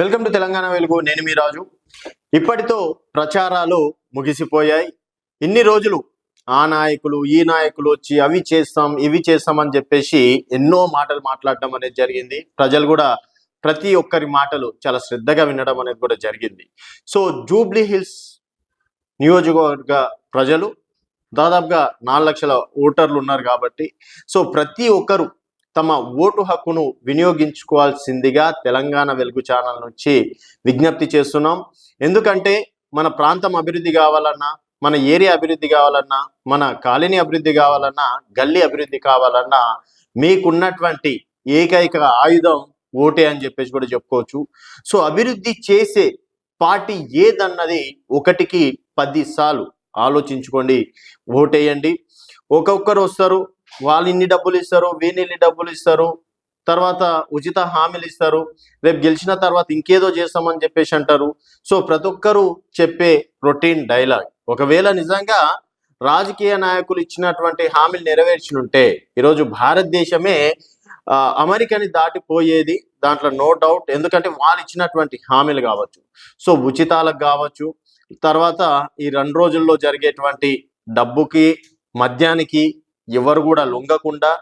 Welcome to Telangana వెలుగు. నేను మీ రాజు. ఇప్పటితో ప్రచారాలు ముగిసిపోయాయి. ఇన్ని రోజులు ఆ నాయకులు ఈ నాయకులు వచ్చి అవి చేస్తాం ఇవి చేస్తాం అని చెప్పేసి ఎన్నో మాటలు మాట్లాడడం అనేది జరిగింది. ప్రజలు కూడా ప్రతి ఒక్కరి మాటలు చాలా శ్రద్ధగా వినడం అనేది కూడా జరిగింది. సో జూబ్లీ హిల్స్ నియోజకవర్గ ప్రజలు దాదాపుగా నాలుగు లక్షల ఓటర్లు ఉన్నారు కాబట్టి సో ప్రతి ఒక్కరు తమ ఓటు హక్కును వినియోగించుకోవాల్సిందిగా తెలంగాణ వెలుగు ఛానల్ నుంచి విజ్ఞప్తి చేస్తున్నాం. ఎందుకంటే మన ప్రాంతం అభివృద్ధి కావాలన్నా మన ఏరియా అభివృద్ధి కావాలన్నా మన కాలనీ అభివృద్ధి కావాలన్నా గల్లీ అభివృద్ధి కావాలన్నా మీకున్నటువంటి ఏకైక ఆయుధం ఓటే అని చెప్పేసి కూడా చెప్పుకోవచ్చు. సో అభివృద్ధి చేసే పార్టీ ఏదన్నది ఒకటికి పది సార్లు ఆలోచించుకోండి. ఓటేయండి. ఒక్కొక్కరు వస్తారు వాళ్ళు ఇన్ని డబ్బులు ఇస్తారు వీళ్ళు ఇన్ని డబ్బులు ఇస్తారు తర్వాత ఉచిత హామీలు ఇస్తారు రేపు గెలిచిన తర్వాత ఇంకేదో చేస్తామని చెప్పేసి అంటారు. సో ప్రతి ఒక్కరు చెప్పే రొటీన్ డైలాగ్. ఒకవేళ నిజంగా రాజకీయ నాయకులు ఇచ్చినటువంటి హామీలు నెరవేర్చినుంటే ఈరోజు భారతదేశమే అమెరికాని దాటిపోయేది దాంట్లో నో డౌట్ ఎందుకంటే వాళ్ళు ఇచ్చినటువంటి హామీలు కావచ్చు. సో ఉచితాలకు కావచ్చు తర్వాత ఈ రెండు రోజుల్లో జరిగేటువంటి డబ్బుకి మద్యానికి ఎవరు కూడా లొంగకుండా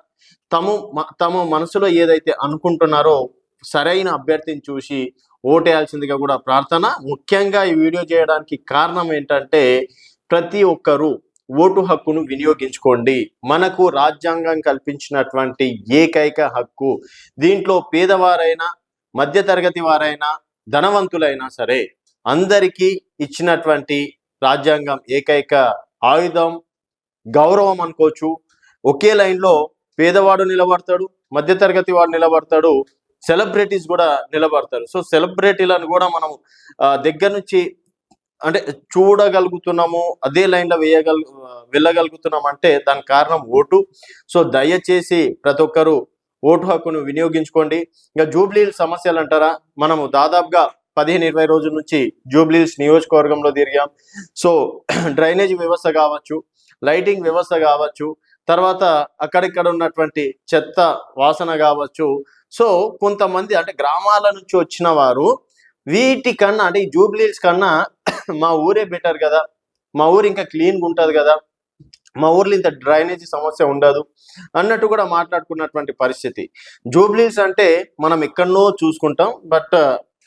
తము మ- తమ మనసులో ఏదైతే అనుకుంటున్నారో సరైన అభ్యర్థిని చూసి ఓటేయాల్సిందిగా కూడా ప్రార్థన. ముఖ్యంగా ఈ వీడియో చేయడానికి కారణం ఏంటంటే ప్రతి ఒక్కరూ ఓటు హక్కును వినియోగించుకోండి. మనకు రాజ్యాంగం కల్పించినటువంటి ఏకైక హక్కు. దీంట్లో పేదవారైనా మధ్యతరగతి వారైనా ధనవంతులైనా సరే అందరికీ ఇచ్చినటువంటి రాజ్యాంగం ఏకైక ఆయుధం గౌరవం అనుకోవచ్చు ఒకే లైన్లో పేదవాడు నిలబడతాడు మధ్యతరగతి వాడు నిలబడతాడు సెలబ్రిటీస్ కూడా నిలబడతారు. సో సెలబ్రిటీలను కూడా మనం ఆ, దగ్గర నుంచి అంటే చూడగలుగుతున్నాము అదే లైన్లో వేయగల వెళ్ళగలుగుతున్నాం అంటే దానికి కారణం ఓటు. సో దయచేసి ప్రతి ఒక్కరు ఓటు హక్కును వినియోగించుకోండి. ఇంకా జూబ్లీహిల్స్ సమస్యలు అంటారా? మనము దాదాపుగా పదిహేను ఇరవై రోజుల నుంచి జూబ్లీహిల్స్ నియోజకవర్గంలో తిరిగాం. సో డ్రైనేజ్ వ్యవస్థ కావచ్చు లైటింగ్ వ్యవస్థ కావచ్చు తర్వాత అక్కడిక్కడ ఉన్నటువంటి చెత్త వాసన కావచ్చు. సో కొంతమంది అంటే గ్రామాల నుంచి వచ్చిన వారు వీటి కన్నా అంటే ఈ జూబ్లీస్ కన్నా మా ఊరే బెటర్ కదా. మా ఊరు ఇంకా క్లీన్గా ఉంటుంది కదా. మా ఊర్లో ఇంత డ్రైనేజీ సమస్య ఉండదు అన్నట్టు కూడా మాట్లాడుకున్నటువంటి పరిస్థితి. జూబ్లీస్ అంటే మనం ఎక్కడనో చూసుకుంటాం. బట్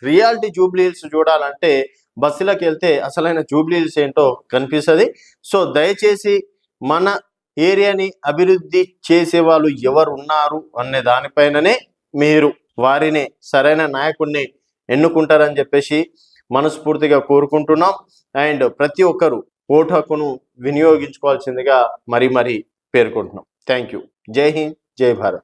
రియాలిటీ జూబ్లీస్ చూడాలంటే బస్సులకు వెళ్తే అసలైన జూబ్లీస్ ఏంటో కనిపిస్తుంది. సో దయచేసి మన ఏరియాని అభివృద్ధి చేసే వాళ్ళు ఎవరు ఉన్నారు అనే దానిపైననే మీరు వారిని సరైన నాయకుడిని ఎన్నుకుంటారని చెప్పేసి మనస్ఫూర్తిగా కోరుకుంటున్నాం. అండ్ ప్రతి ఒక్కరు ఓటు హక్కును వినియోగించుకోవాల్సిందిగా మరీ మరీ పేర్కొంటున్నాం. Thank you. జై హింద్ జై భారత్.